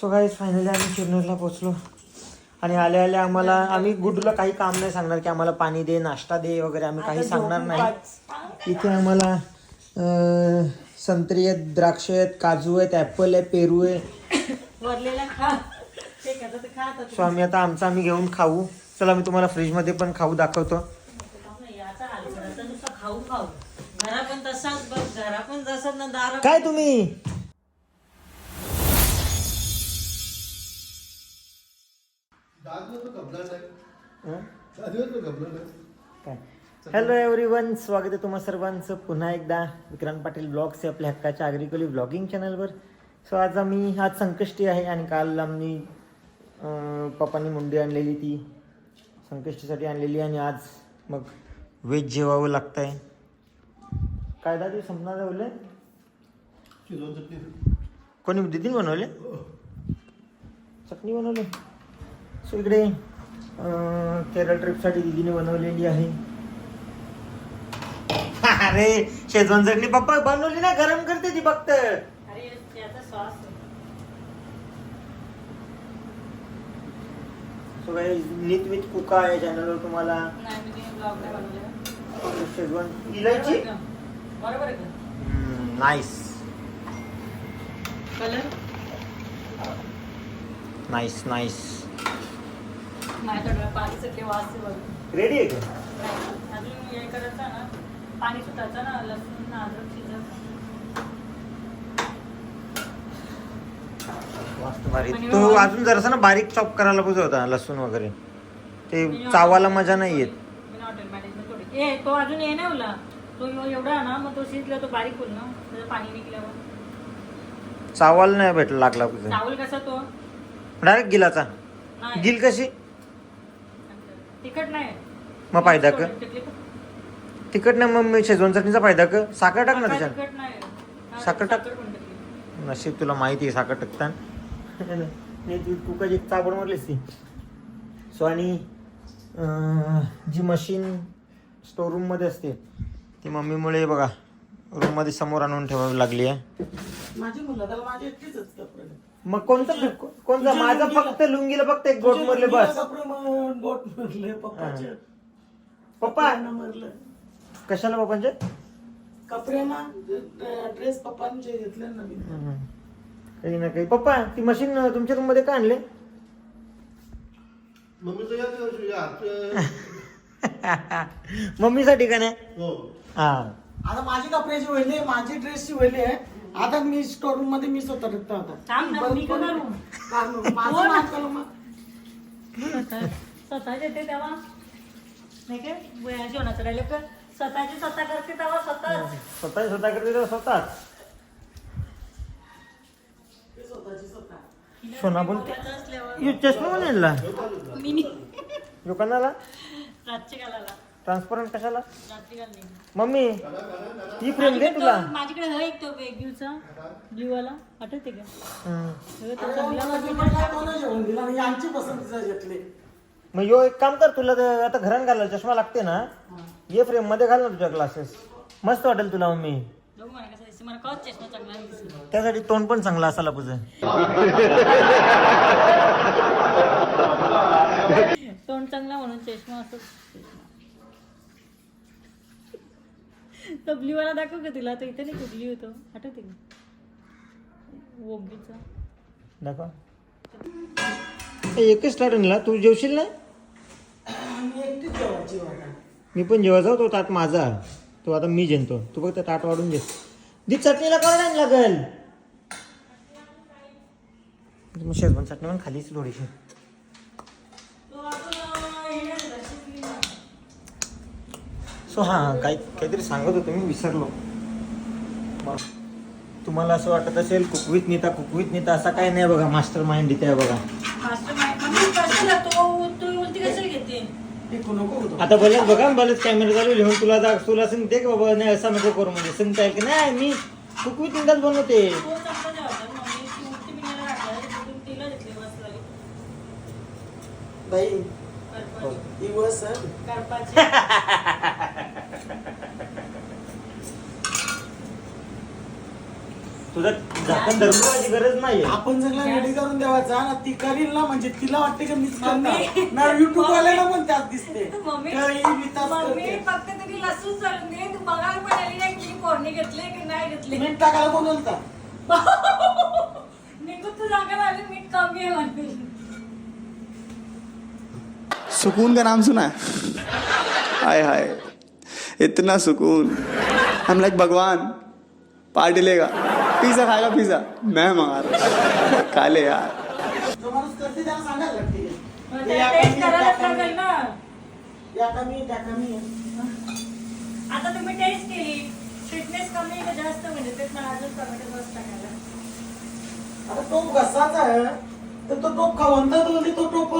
So guys finally आम्ही शिरनेरला पोचलो आणि आल्या आल्या आम्हाला आम्ही गुड्डूला काही काम नाही सांगणार की आम्हाला पाणी दे नाश्ता दे वगैरे आम्ही काही सांगणार नाही. इथे आम्हाला संत्री आहेत द्राक्ष आहेत काजू आहेत ॲपल आहे पेरू आहे. सो आम्ही आता आमचं आम्ही घेऊन खाऊ. चला मी तुम्हाला फ्रीजमध्ये पण खाऊ दाखवतो. तू याचा काय? हॅलो एव्हरीवन स्वागत आहे तुम्हा सर्वांचं. पुन्हा एकदा विक्रांत पाटील ब्लॉग्स आपल्या हक्काच्या आग्रिकली ब्लॉगिंग चॅनलवर सो आज आम्ही आज संकष्टी आहे आणि काल आम्ही पप्पांनी मुंडी आणलेली ती. संकष्टीसाठी आणलेली आणि आज मग व्हेज जेवावं लागतं आहे काय दादी संपणार बोलले कोणी दिदीन बनवले? चटणी बनवली? सो इकडे अं, केरळ ट्रिपसाठी दिदीने बनवलेली आहे. अरे शेजवान चटणी पप्पा बनवली ना गरम करते ती फक्त. नीट विथ कुका आहे चॅनलवर तुम्हाला. शेजवान इलायची? बरोबर नाईस कलर नाईस नाईस माझ्याकडे पाणी वास. रेडी आहे का? अजून हे करायचं ना पाणी सुटायचं ना लसूण अद्रक शिजत मस्त भारी. आणि तो अजून जरासा ना बारीक चॉप करायला पाहिजे होता लसूण वगैरे. ते चावाला मजा नाही येत मी हॉटेल मॅनेजमेंट थोडी. ए तो अजून ये नाही होला तो एव- एवढा ना मग तो शिजला तो बारीक होईल ना. त्याचं पाणी निघल्यावर. चावाला नाही भेटला लागला तुझं चावल कसा तो? डायरेक्ट गिलाचा. नाही. गिल कशी? तिखट नाही. मग फायदा का तिखट. नाही मग मी शेजवान चटणीचा फायदा का साखर टाक ना त्याच्यात. तिखट नाही. साखर टाक. नशीब तुला माहिती आहे साखर टाकता नाही तू कुकाची चाबड मारलीस ती. सो आणि अं, जी मशीन स्टोर रूममध्ये असते ती मम्मीमुळे बघा रूममध्ये समोर आणून ठेवावी लागली आहे. माझी मुलं त्याला माझे एकटीच कपडे मग कोणतं कोणतं? माझं फक्त लुंगीला फक्त एक गोट मरले बस. बोट मरले पप्पाचे. पप्पा! मरलं कशाला बाबांचे कपडे ना ड्रेस पप्पांचे घेतले. काही ना काही. पप्पा ती मशीन तुमच्या रूममध्ये का आणले? मम्मीसाठी का नाही? हो. हा. आता माझी कपड्याची वहिली आहे माझी ड्रेसची वहिली आहे. आता मी स्टोर रूममध्ये मी स्वतः थांब ना, मी? माझं मग स्वतः येते तेव्हा. नाही काय जेवणाचं स्वतःची स्वतः करते तेव्हा स्वतः. स्वतः स्वतः करते तर स्वतःच मी स्वतःची स्वतः. सोना बोलते असल्यावर यो चष्मा दुकानाला? रातची घालायला. ट्रान्सपरंट कशाला? मम्मी ही फ्रेम दे तुला. माझ्याकडे हा एक तो ब्ल्यूचा ब्ल्यू वाला आठवते का. सगळं तुमचा पसंतीचं घेतले मग यो एक काम कर तुला आता घरात घालायला चष्मा लागते ना ये फ्रेममध्ये घाल ना तुझ्या ग्लासेस मस्त वाटेल तुला मम्मी. बघू मला कसं दिसतं. मला कळत चष्मा चांगला नाही दिसला त्यासाठी तोंड पण चांगला असायला तुझं तोंड चांगला म्हणून चष्मा असं तो ब्ल्यू वाला दाखव का तुला? तो इथे नाही का ब्ल्यू होतो आठवते का? वोगीचा. दाखवा. एकच आणला तू जेवशील ना? मी पण जेवायचा तो ताट माझा. तो आता मी जेनतो. तू फक्त ताट वाढून घे. दी चटणीला करायला लागल? मग शेजवान चटणी पण खालीच थोडीशी. सो हां काही काहीतरी सांगत होतो मी विसरलो. मग तुम्हाला असं वाटत असेल कुकवीत नेता कुकवीत नेता असा काय नाही बघा मास्टर माइंड इथे आहे बघा. मास्टर मम्मी कशाला तो तू उलटी कशाला घेते? नको नको होतो. आता बलच बघा बलच कॅमेरा चालू लिहून तुला जा तुला सांगते की बाबा नाही असं नको करू म्हणजे. सांगता येईल की नाही मी कुकवीत नेताच बनवते. तो चांगला जेवतात मम्मी ती उलटी बिनाला घातला तिथून तिला घेतली मस्त झाली बाई करपाची दिवस आहे. करपाची तुझा झाकण गरज नाहीये. आपण सगळं रेडी करून देवाचा ना ती करील ना म्हणजे तिला वाटते की मीच. करणार. ना युट्यूब वाल्याला पण त्यात दिसते. मम्मी. तर मी तास मम्मी करते. फक्त तुम्ही लसूण चालून दे. तू बघायला पण आली नाही की घेतली की नाही घेतली. मीठ टाकायला कोण बोलता? निघून तू सांगायला आली मीठ कमी आहे म्हणून. सुकून का नाम सुना? Hi hi. इतना सुकून. हम लाइक भगवान पार्टी लेगा. पिज्जा खाएगा पिज्जा मैं मंगा रहा हूँ। खा ले यार। हे आता तुम्ही टेस्ट केली स्वीटनेस कमी का जास्त म्हणजे तेच मला अजून टोमॅटो सॉस टाकायला? आता तो घसाचा आहे. तर तो टोप खावंत बोलते तो टोप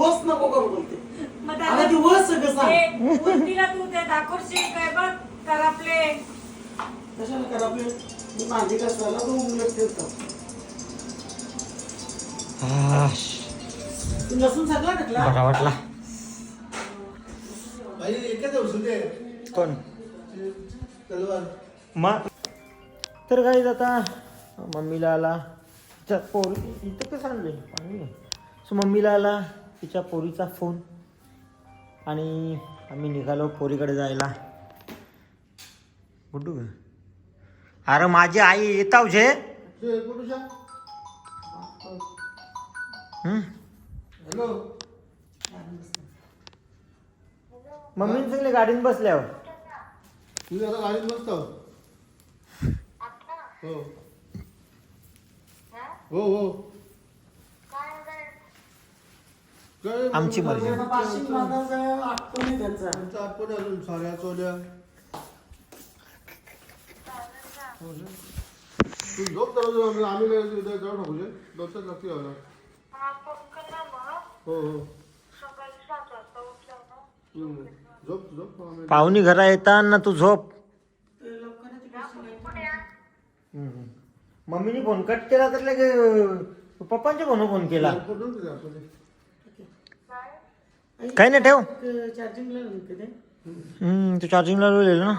वस नको करू बोलते मग आता ती वस कसा ते उलटीला तू ते दाखवशील काय? बघ तर आपले कशाला करा आपले मी माझी कसाला तो उलट ठेवतो आश, तू लसूण सगळा टाकला बरा वाटला. कोण? मग तर काही आता मम्मीला आला. तिच्या पोरी इथं कसं आणलंय? पाणी. सो मम्मीला आला. तिच्या पोरीचा फोन आणि आम्ही निघालो पोरीकडे जायला. गुड्डू का? अरे माझी आई येताव जे? हम्म? मम्मीने सगळे गाडीत बसल्यावर. तुम्ही आता गाडीत बसतो हो. हो हो. काय आमची मर्जी. आठवण त्यांचा. आठवणी अजून? साड्या चोल्या? तू झोप तर आम्ही आम्ही नाही उद्या जाऊ नको जे दोनच लागते यायला हो हो. झोप झोप आम्ही पाहुणी घरा येताना तू झोप. मम्मीने फोन कट केला तर लगे पप्पांच्या फोन फोन केला कुठून तुझ्या आठवणी? काही नाही ठेव चार्जिंगला ते हम्म, तू चार्जिंगला लावलेलं ना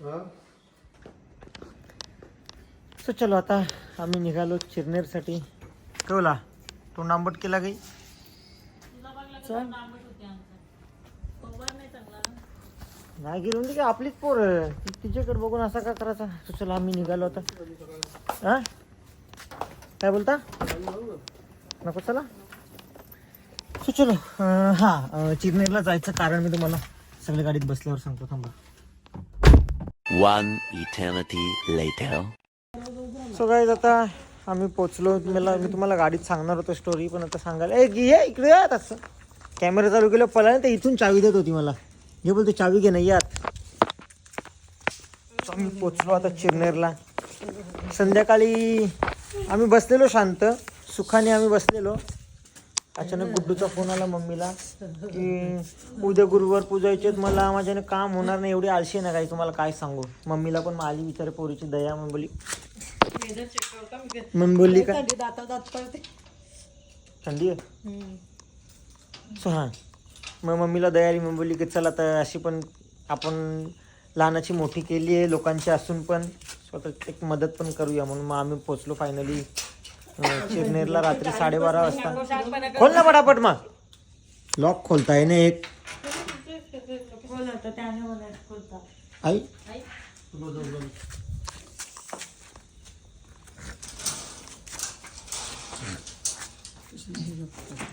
हा सो चलो आता आम्ही निघालो चिरनेरसाठी. कवला तो नांबट केला काही? नाही गेलो म्हणजे काय? आपलीच पोर. तिच्याकडे बघून असा का करायचा? सो चलो आम्ही निघालो आता. हा? काय बोलता? नको चला. सो चलो हा चिरनेरला जायचं कारण मी तुम्हाला सगळ्या गाडीत बसल्यावर सांगतो. थांबा. One eternity later. सो काय आता आम्ही पोचलो. मला मी तुम्हाला गाडीत सांगणार होतो स्टोरी पण आता सांगायला ए ये इकडे या तसं कॅमेरा चालू केलं पळाला तर इथून चावी देत होती मला. हे बोलते चावी घे नाही यात. आम्ही पोचलो आता चिरनेरला. संध्याकाळी आम्ही बसलेलो शांत. सुखाने आम्ही बसलेलो. अचानक गुड्डूचा फोन आला मम्मीला की उद्या गुरुवार पूजायचे मला माझ्याने काम होणार नाही एवढी आळशी आहे ना काही? तुम्हाला काय सांगू? मम्मीला पण आली विचार पोरीची दया मग बोली मम्मी बोलली का थंडी आहे? सो हां. मग मम्मीला दया आली मग बोलली की चला तर अशी पण आपण लहानाची मोठी केली आहे लोकांची असून पण. स्वतः एक मदत पण करूया म्हणून मग आम्ही पोचलो फायनली चिरनेरला रात्री साडेबारा वाजता. खोल ना पटापट मग. लॉक खोलताय ना एक. खोलता. आई.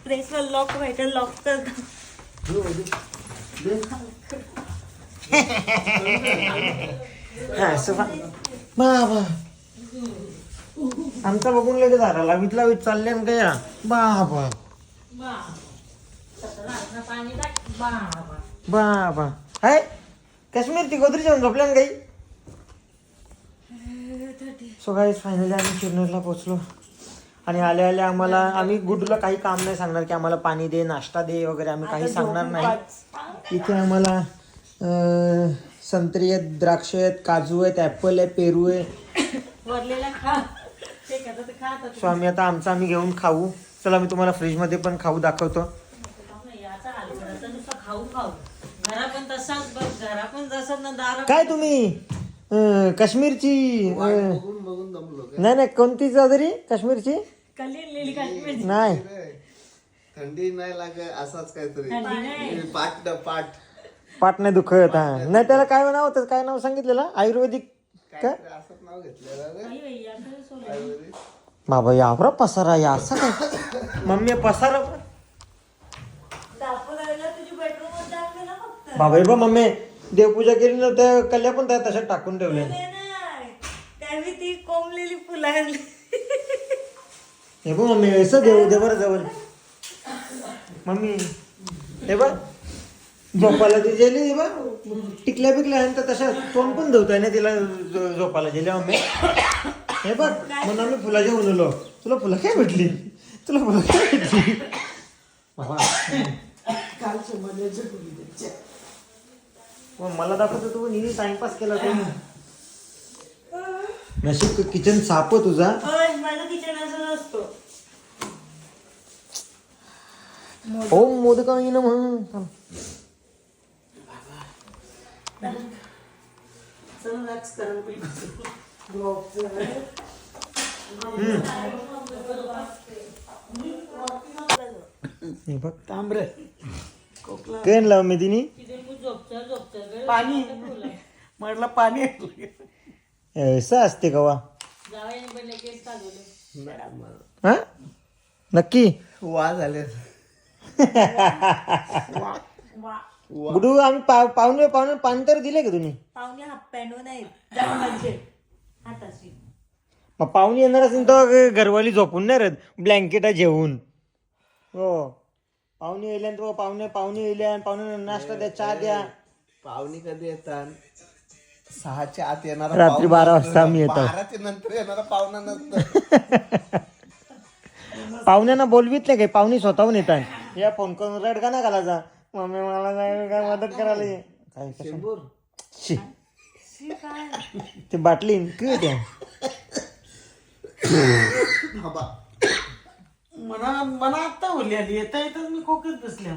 प्रेसवर लॉक व्हायचं लॉक कर हा, असं बा- बाबा आमचा बघून लगेच झाला लावीत लावीत चालले ना गया बाबा. बाबा. हाय काश्मीर ती गोदरी जाऊन झोपल्या ना काही? सो काही फायनली आम्ही चिरनेरला पोहोचलो. आणि आल्या आल्या आम्हाला आम्ही गुडूला काही काम नाही सांगणार की आम्हाला पाणी दे नाश्ता दे वगैरे आम्ही काही सांगणार नाही. इथे आम्हाला संत्री आहेत द्राक्ष आहेत काजू आहेत ॲपल आहे पेरू आहे खा आता आमचं आम्ही घेऊन खाऊ. चला मी तुम्हाला फ्रीजमध्ये पण खाऊ दाखवतो. नाही, याचा हाल करायचा नुसतं खाऊ खाऊ घरा पण तसाच बघ घरा पण जसं ना दारा काय तुम्ही? काश्मीरची अं, बघून बघून दमलो काय नाही नाही कोणती चादरी काश्मीरची? नाही. थंडी नाही लागे असाच काहीतरी. पाट पाट. पाठ नाही दुखत हा. नाही त्याला काय नाव होतं? काय नाव सांगितलेलं? आयुर्वेदिक असंच नाव घेतलेलं. बाबा यावरा पसारा या असं काय? मम्मी पसारा बाबा हे बघ मम्मी देवपूजा केली ना त्या कल्या पण त्या तशात टाकून ठेवले त्यावेळी ती कोंबलेली फुलं हे बघ मम्मी असं देव देवर जवळ. मम्मी हे बघ. झोपाला ती गेली बघ टिकल्या बिकल्या तर तशा तोंड पण धुताय ना तिला झो- झोपाला गेल्या मम्मी हे बघ म्हणून आम्ही फुलाच्या उनलो. तुला फुलं काय भेटली? तुला फुलं काय भेटली? बाबा. मग मला दाखवतो तू निधी टाइमपास केला तू. नशीब किचन साप तुझा. माझं किचन असं असतो ओम मोदकाय म्हणून चला मॅक्स करायला पाहिजे हे बघ. तांबरे. केन लाव मी तिने पाणी. म्हटलं पाणी. असं असते हा? नक्की? वा झाले. गुडू आम्ही पाव- पाहुणे पाहुणे पाणी तर दिले का तुम्ही? पाहुणे हाफ पॅन्ट नाही जास्त हाताशी मग पाहुणे येणार असेल तर घरवाली झोपून नाही राहत ब्लँकेटा जेवून. हो. पाहुणे येल्यानंतर पाहुणे पाहुणे येल्या पाहुणे नाश्ता द्या चहा द्या. पाहुणी कधी येतात? सहाच्या आत येणारा रात्री पाहुणा बारा. वाजता आम्ही येतो. बाराच्या नंतर येणारा पाहुणा नसतं. पाहुण्यांना बोलवीत नाही काही. पाहुणे स्वतःहून येतात. या फोन करून रड का ना घालायचा. मम्मी मला काय काय मदत करायला ये. काय कसं? शी. ते बाटली की त्या बाबा मना मना आत्ता बोलली आली. येता येतात मी खोकत बसल्या.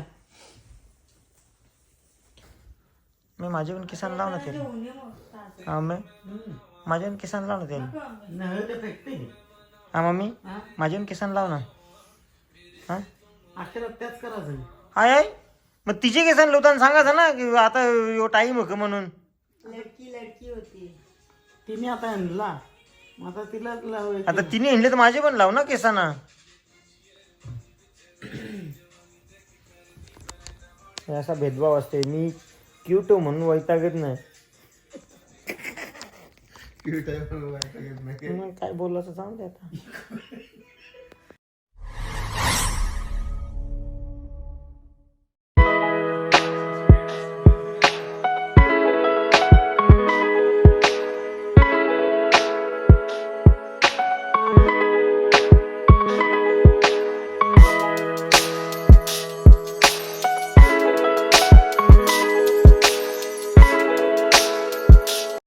मी माझे पण किसान लाव ना ते हा मी माझे पण किसान लाव ना ते नाही ते फेकते हा मम्मी? माझे पण किसान लाव ना हा? त्याच करायचं. हाय हाय मग तिचे किसान लावताना सांगायचं ना की आता यो टाईम होतं म्हणून? लडकी लडकी होती. तिने आता आणला. आता तिला. आता तिने हिंडले तर माझे पण लाव ना केसाना. असा भेदभाव असते. मी क्यूट म्हणून वैतागत नाही. Cute आहे म्हणून वाटत नाही. मग काय बोलायचं सांग दे आता.